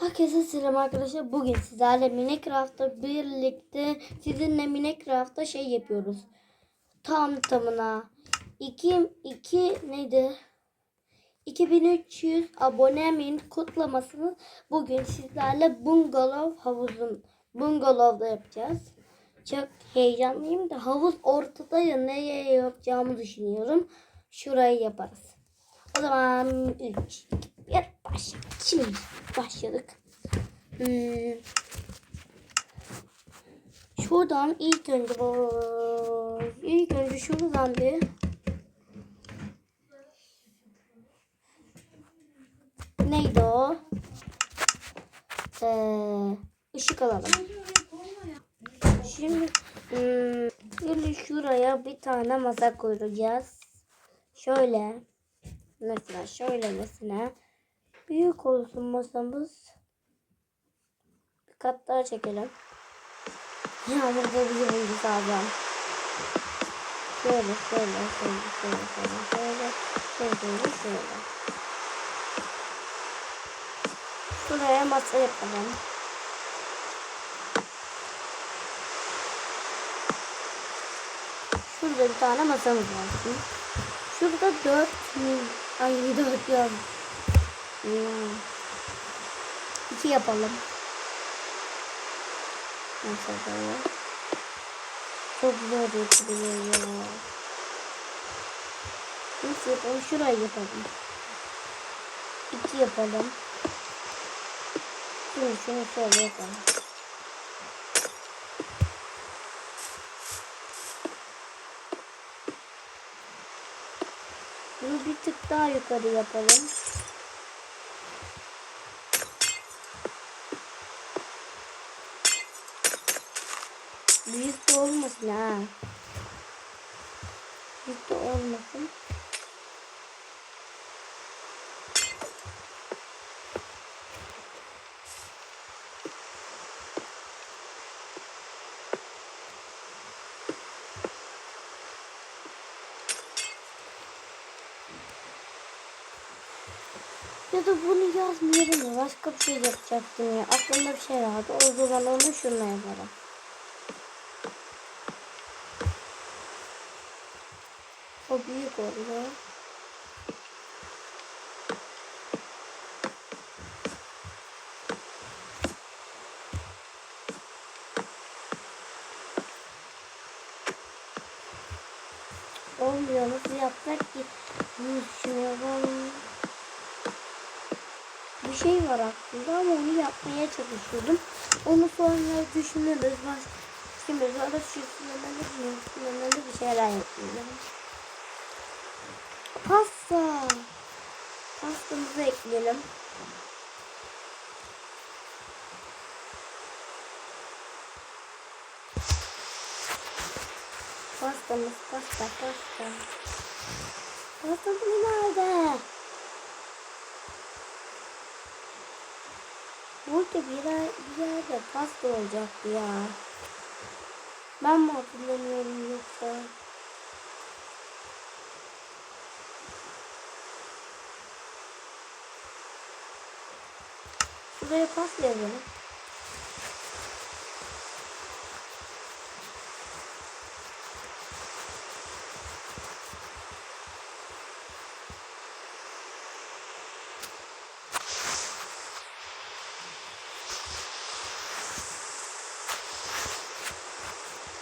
Herkese selam arkadaşlar. Bugün sizlerle Minecraft'ta birlikte sizinle Minecraft'ta şey yapıyoruz. Tam tamına 2 2 neydi? 2300 abonemin kutlamasını bugün sizlerle bungalov havuzun bungalovda yapacağız. Çok heyecanlıyım da havuz ortada ya neye yapacağımı düşünüyorum. Şurayı yaparız. O zaman 3, 2, 1 başla. Şimdi başladık. Hmm. Şuradan ilk önce ilk önce şuradan bir neydi o? Ee, ışık alalım. Şimdi hmm, şuraya bir tane masa koyacağız. Şöyle mesela şöyle mesela büyük olsun masamız. Bir kat daha çekelim. Yağmurda bizi buldu sağlam. Şöyle şöyle şöyle şöyle şöyle şöyle şöyle şöyle. Şuraya masa yapalım. Şurada bir tane masamız var. Şurada dört mil. Ay dört yok. Hmm. İki yapalım. Mesela. Çok zor yapılıyor ya. Nasıl yapalım? Şurayı yapalım. İki yapalım. Şunu şunu şöyle yapalım. Bunu bir tık daha yukarı yapalım. Büyük de olmasın ha. Büyük de olmasın. Ya da bunu yazmayalım ya. Başka bir şey yapacaktım ya. Aklımda bir şey vardı. O zaman onu şununla yaparım. O büyük oluyor. Olmuyor. Nasıl yapsak ki? Bunu düşünüyorum. Bir şey var aklımda ama onu yapmaya çalışıyordum. Onu sonra düşünürüz. Baş... Sonra şu sınırları, sınırları bir şeyler yapıyorum. Pasta. Pastamızı ekleyelim. Pastamız pasta pasta. Pastamız nerede? Burada bir, yer, bir yerde pasta olacaktı ya. Ben mi hatırlamıyorum yoksa? Şuraya pasta yazalım.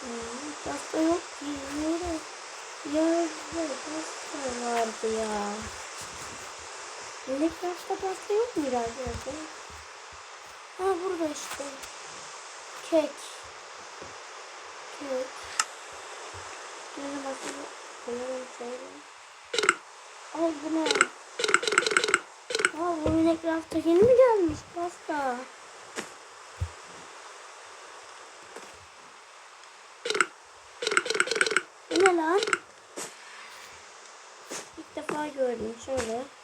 Hmm, Pasta yok ki. Nerede? Yerde pasta vardı ya. Minecraft'ta pasta yok muydu arkadaşlar? Ha burada işte. Kek. Kek. Şöyle bakayım. Koyalım şöyle. Al bu ne? Aa bu Minecraft'ta yeni mi gelmiş pasta? Bu ne lan? İlk defa gördüm. Şöyle.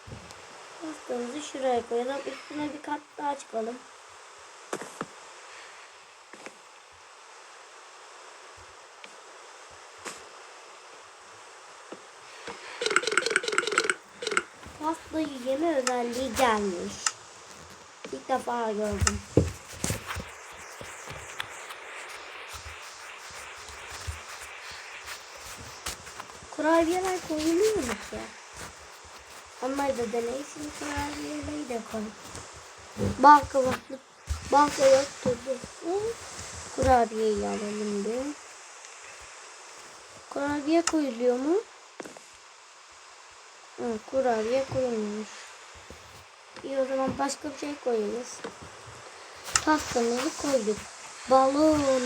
Pastamızı şuraya koyalım. Üstüne bir kat daha çıkalım. Pastayı yeme özelliği gelmiş. İlk defa gördüm. Kurabiyeler koyuluyor mu ki? Onları da deneysin kurabiyeleri de koy. Banka baktık. Banka yoktu. Kurabiyeyi alalım bir. Kurabiye koyuluyor mu? Hı, kurabiye koyulmuş. İyi o zaman başka bir şey koyarız. Pastamızı koyduk. Balon.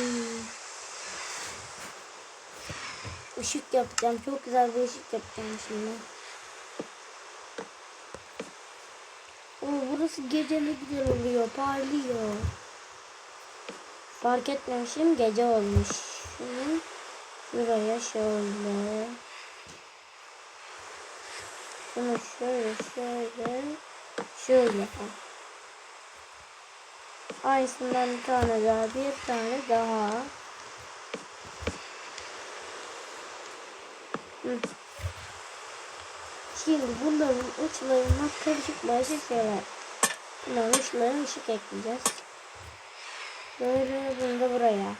Işık yapacağım. Çok güzel bir ışık yapacağım şimdi. Oo, burası gece ne güzel oluyor. Parlıyor. Fark etmemişim. Gece olmuş. Şimdi şuraya şöyle. Şunu şöyle şöyle. Şöyle. Aynısından bir tane daha. Bir tane daha. Hı. Şimdi bunların uçlarına karışık başka şeyler. Bunların uçlarına ışık ekleyeceğiz. Böyle bunu da buraya.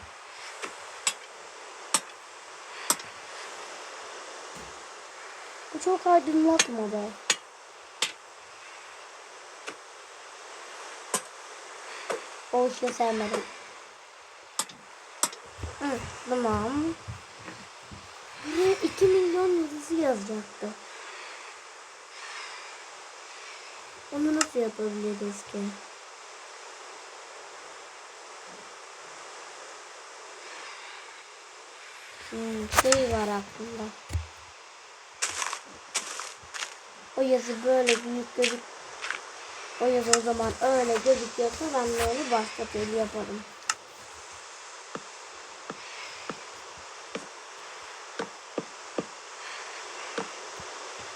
Bu çok aydınlatmadı. O ışığı sevmedim. Hı, tamam. Buraya 2 milyon yıldızı yazacaktı. Onu nasıl yapabiliriz ki? Hmm, şey var aklımda. O yazı böyle büyük gözük. O yazı o zaman öyle gözüküyorsa ben de onu başka türlü yaparım.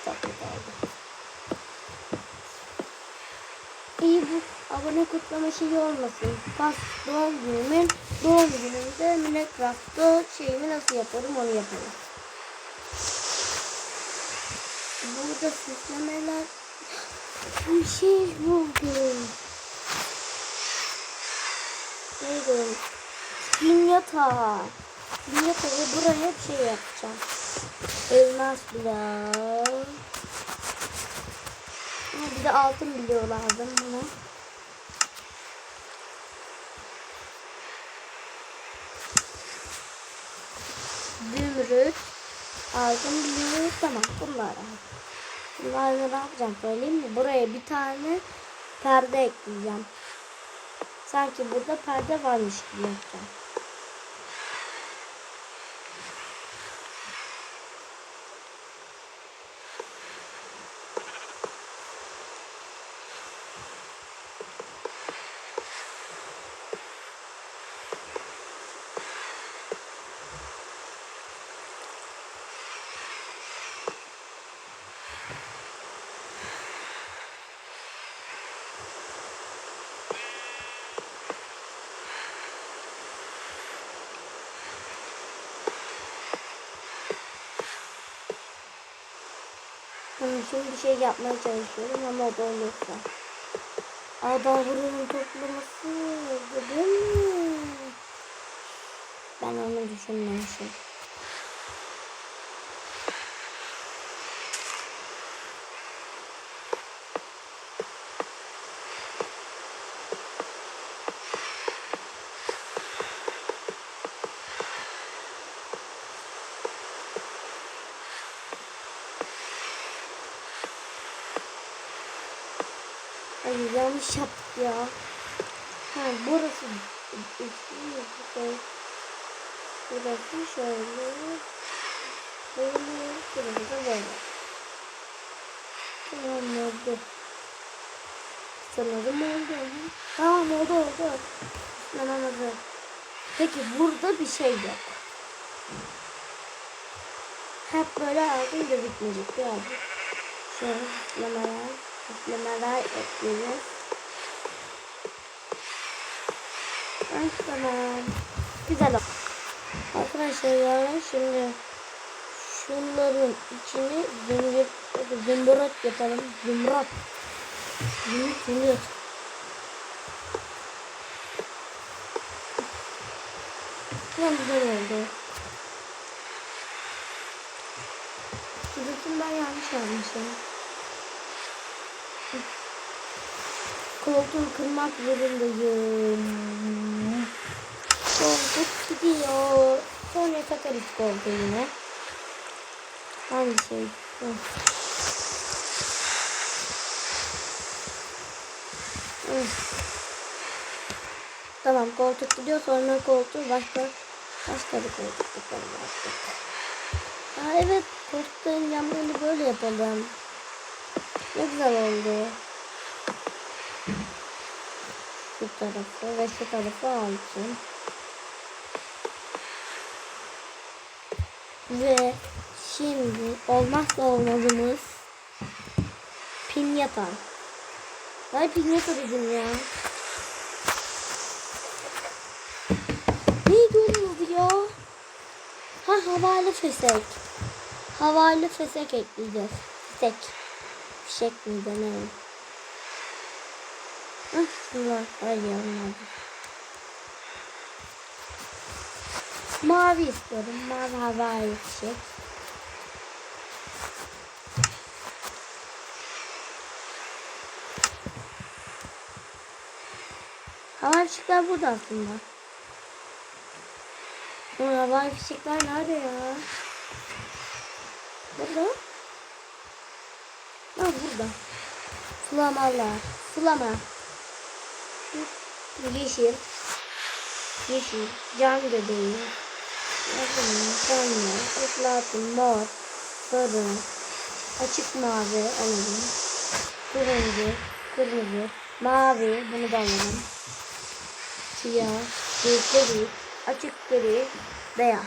Çok güzel oldu. İyi bu abone kutlama şeyi olmasın. Pas doğum günümün doğum günümde Minecraft'ta şeyimi nasıl yaparım onu yaparım. Burada süslemeler bir şey buldum. Neydi? Film yatağı. Film yatağı buraya bir şey yapacağım. Elmas blok. Bir de altın biliyor lazım buna. Zümrüt. Altın biliyor. Tamam bunlar. Bunlarla ne yapacağım söyleyeyim mi? Buraya bir tane perde ekleyeceğim. Sanki burada perde varmış gibi yapacağım. Onun için bir şey yapmaya çalışıyorum ama o da olursa. Ada buranın toplaması değil mi? Ben onu düşünmemişim. Ay yanlış yaptık ya. Ha burası şey. Burası şöyle. Böyle. Burası da böyle. Tamam oldu. Sanırım oldu. Tamam oldu oldu. Ben anladım. Peki burada bir şey yok. Hep böyle altın gözükmeyecek birazcık. Şöyle süslemeler, süslemeler ekleyeceğiz. Ay, Tamam. Güzel oldu. Arkadaşlar şimdi şunların içini zimbir, zimburat yapalım. Zimburat. Zimburat. Tam güzel oldu. Şuradakini ben yanlış almışım. Koltuğu kırmak zorundayım. Koltuk gidiyor. Sonra takarız koltuğu yine. Hangi şey? Tamam koltuk gidiyor sonra koltuğu başka başka bir koltuk takalım artık. Aa, evet koltukların yanlarını böyle yapalım. Ne güzel oldu. Şu tarafı ve şu tarafı alsın. Ve şimdi olmazsa olmazımız pinyata. Ben pinyata dedim ya. Neydi onun ya? Ha havalı fesek. Havalı fesek ekleyeceğiz. Fesek. Fişek miydi ne? Hah şunlar. Ay yanmadı. Mavi istiyorum. Mavi havai fişek. Havai fişekler burada aslında. Bu havai fişekler nerede ya? Burada. Ha burada. Flamalar. Flama. Yeşil. Yeşil. Can bebeği. Yazın, kanlı, ıslattım, mor, sarı, açık mavi alalım. Turuncu, kırmızı, mavi, bunu da alalım. Siyah, gri, açık gri, beyaz.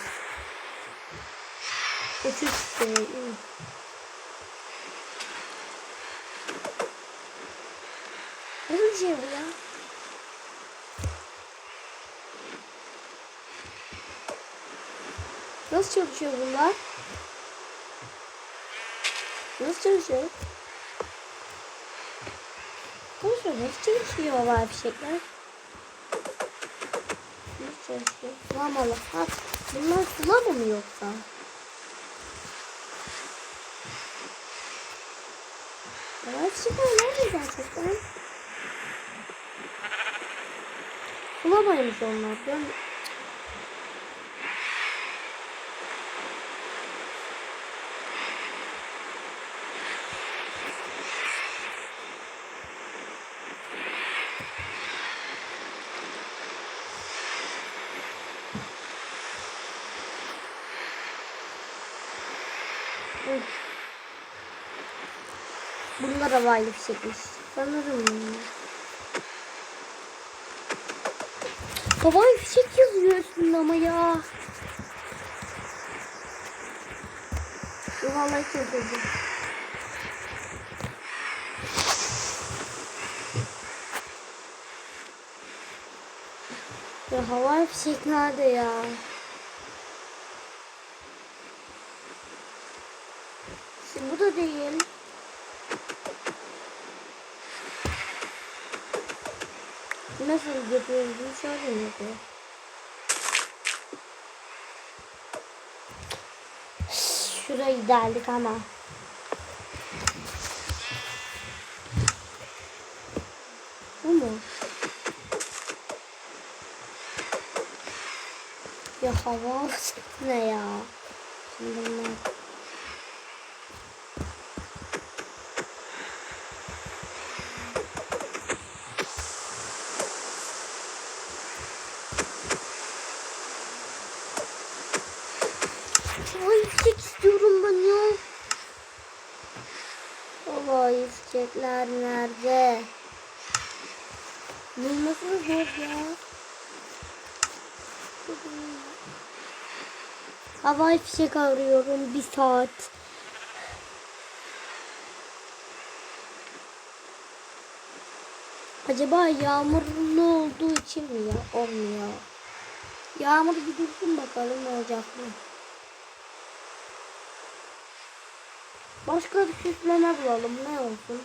Üçüncü şey. Nasıl bir şey bu ya? Nasıl çalışıyor bunlar? Nasıl çalışıyor? Çalışıyor. Nasıl çalışıyor havai fişekler? Nasıl çalışıyor? Flamalı. Ha, bunlar flama mı yoksa? Havai fişekler nerede gerçekten? Flamaymış onlar. Ben Havaylı fişekmiş. Sanırım. Havai fişek yazıyor üstünde ama ya. Şu vallahi çok üzüldüm. Ya havai fişek nerede ya? Şimdi bu da değil. Nasıl yapıyoruz? Bunu şöyle yapıyor? Şurayı deldik ama. Bu mu? Ya hava ne ya? Şimdi bunlar. Ay fişek istiyorum ben ya. Vay fişekler nerede? Bulması da zor ya. Havai fişek arıyorum bir saat. Acaba yağmurlu olduğu için mi ya? Olmuyor. Yağmur bir dursun bakalım ne olacak mı? Başka bir süsleme bulalım. Ne olsun?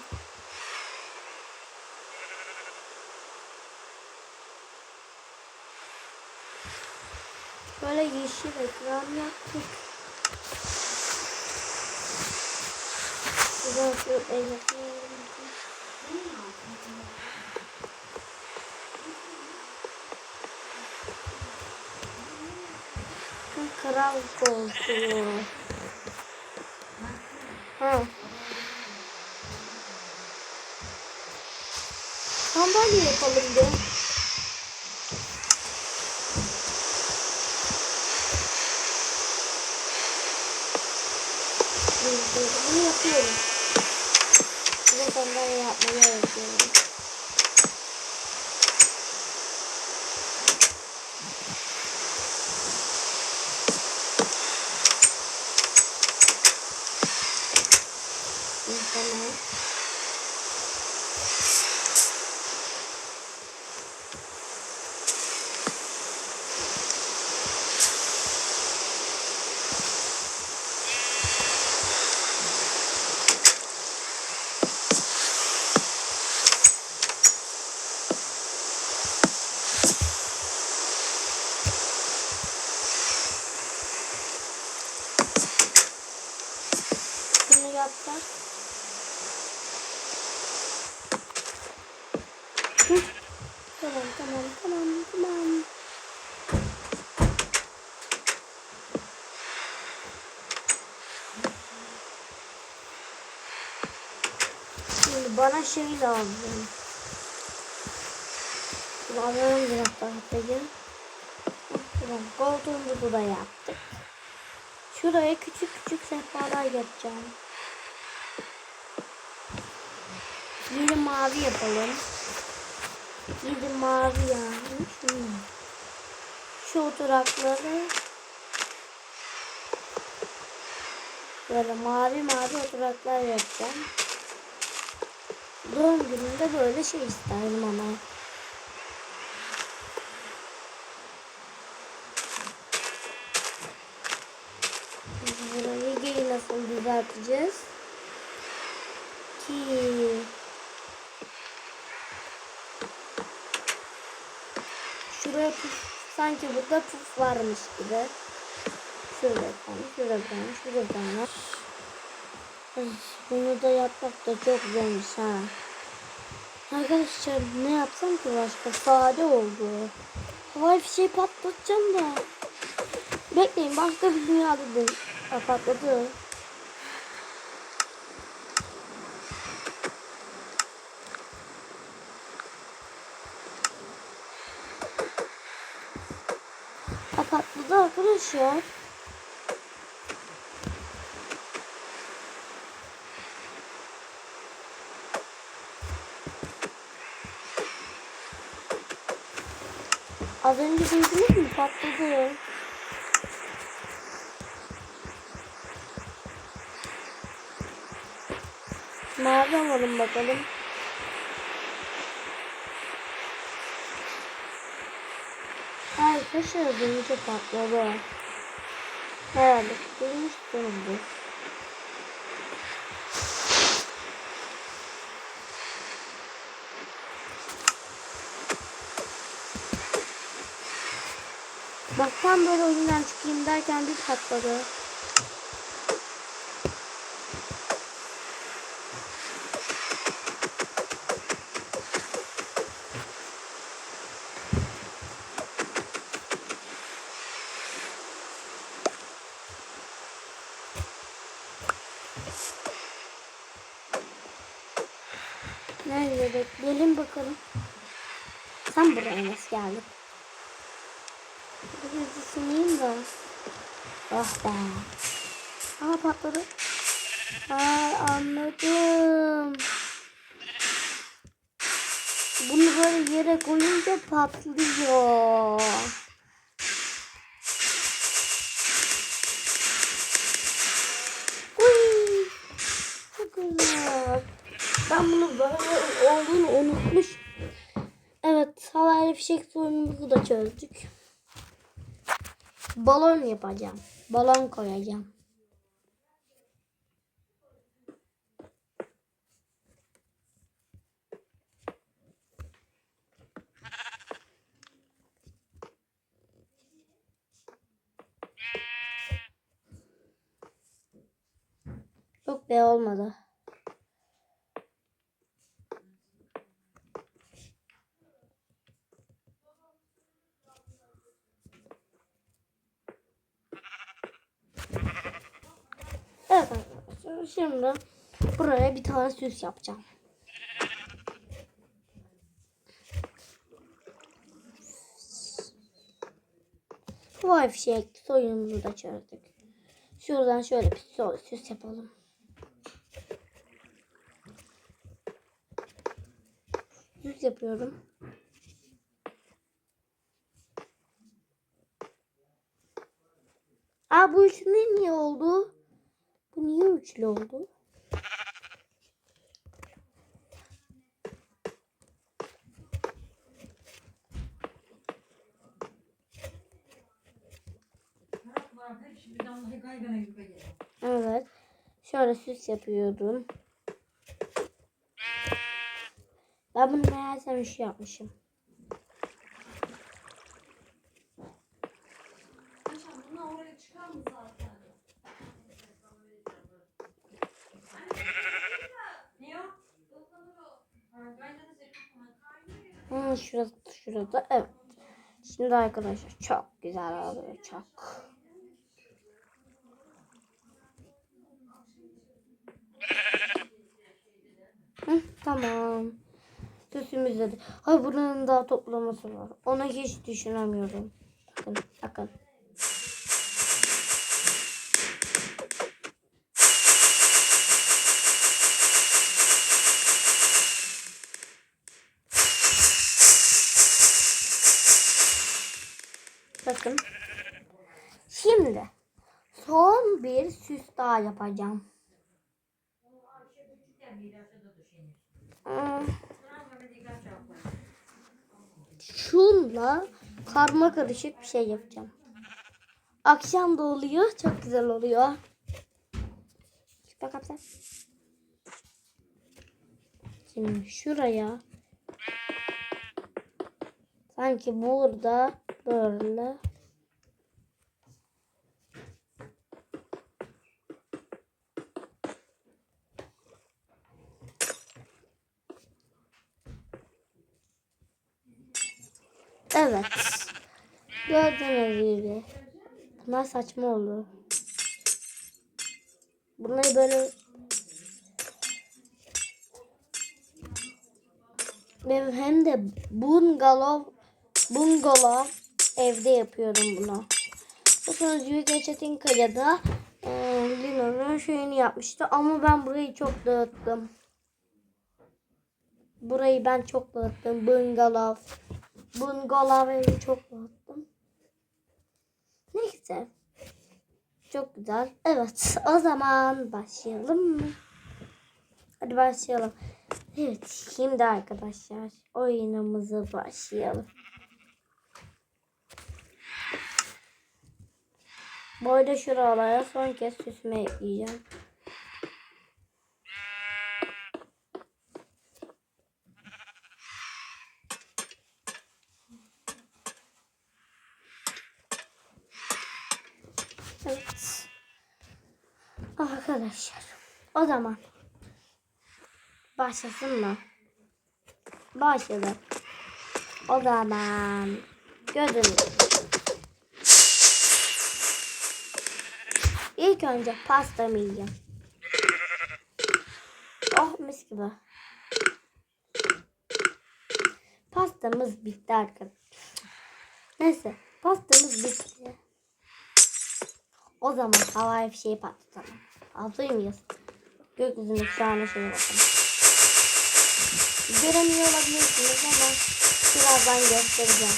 Şöyle yeşil ekran yaptık. Şuradan şu elbise Kral koltuğu. Ha. Sandalye yapalım bir. Bunu yapıyorum. Bunu sandalye yapmayı öğretiyorum. Tamam. Bunu yapsak. Hı. Tamam tamam tamam tamam. Şimdi bana şey lazım. Bunu alalım biraz daha. Tamam koltuğumuzu da yaptık. Şuraya küçük küçük sehpalar yapacağım. Biri mavi yapalım. Biri mavi yani. Şunu. Şu oturakları böyle mavi mavi oturaklar yapacağım. Doğum gününde böyle şey isterdim ama. Burayı geri nasıl düzelteceğiz? Ki şuraya puf, sanki burada puf varmış gibi. Tane, şurada tane, şurada tane. Ay, Bunu da yapmak da çok zormuş ha. Arkadaşlar ne yapsam ki başka? Sade oldu. Havai fişeği patlatacağım da. Bekleyin başka bir dünyada da Ha, patladı. Ha, patladı arkadaşlar. Az önce duydunuz mu? Patladı. Mavi alalım bakalım. Arkadaşlar duyunca patladı. Herhalde duymuşsunuzdur. Bak tam böyle oyundan çıkayım derken bir patladı. Nerede bekleyelim bakalım. Sen buraya nasıl geldin? Bir düşüneyim de. Oh be. Aa patladı. Aa anladım. Bunu böyle yere koyunca patlıyor. Uy, çok güzel. Ben bunu böyle olduğunu unutmuş. Evet, havai fişek sorunumuzu da çözdük balon yapacağım. Balon koyacağım. Yok be olmadı. Şimdi buraya bir tane süs yapacağım. Vay fişek soyunumuzu da çözdük. Şuradan şöyle bir süs yapalım. Süs yapıyorum. Aa bu üçlü niye oldu? Bu niye üçlü oldu? Evet. Şöyle süs yapıyordum. Ben bunu meğersem bir şey yapmışım. Hmm, şurası, şurada. Evet. Şimdi arkadaşlar çok güzel oluyor. Çok. Hı, tamam. Süsümüz de. Ay buranın daha toplaması var. Onu hiç düşünemiyorum. Bakın. Bakın. Şimdi son bir süs daha yapacağım. Şunla karma karışık bir şey yapacağım. Akşam da oluyor. Çok güzel oluyor. Bak sen. Şimdi şuraya sanki burada böyle Evet. Gördüğünüz gibi. Bunlar saçma oldu. Bunları böyle ben hem de bungalov bungalov evde yapıyorum bunu. Bakın Yüge Çetin Kaya'da e, Lino'nun şeyini yapmıştı ama ben burayı çok dağıttım. Burayı ben çok dağıttım. Bungalov. Bungalov evi çok dağıttım. Neyse. Çok güzel. Evet. O zaman başlayalım mı? Hadi başlayalım. Evet. Şimdi arkadaşlar oyunumuza başlayalım. Bu arada şuralara son kez süsme ekleyeceğim. Evet. Arkadaşlar. O zaman başlasın mı? Başladı. O zaman gördünüz. İlk önce pastamı yiyeceğim. Oh mis gibi. Pastamız bitti arkadaşlar. Neyse pastamız bitti. O zaman havai fişeği patlatalım. Hazır mıyız? Gökyüzünde şu an şeye bakın. Göremiyor olabilirsiniz ama birazdan göstereceğim.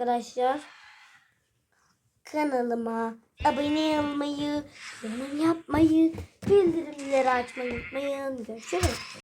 Arkadaşlar. Kanalıma abone olmayı, yorum yapmayı, bildirimleri açmayı unutmayın. Görüşürüz.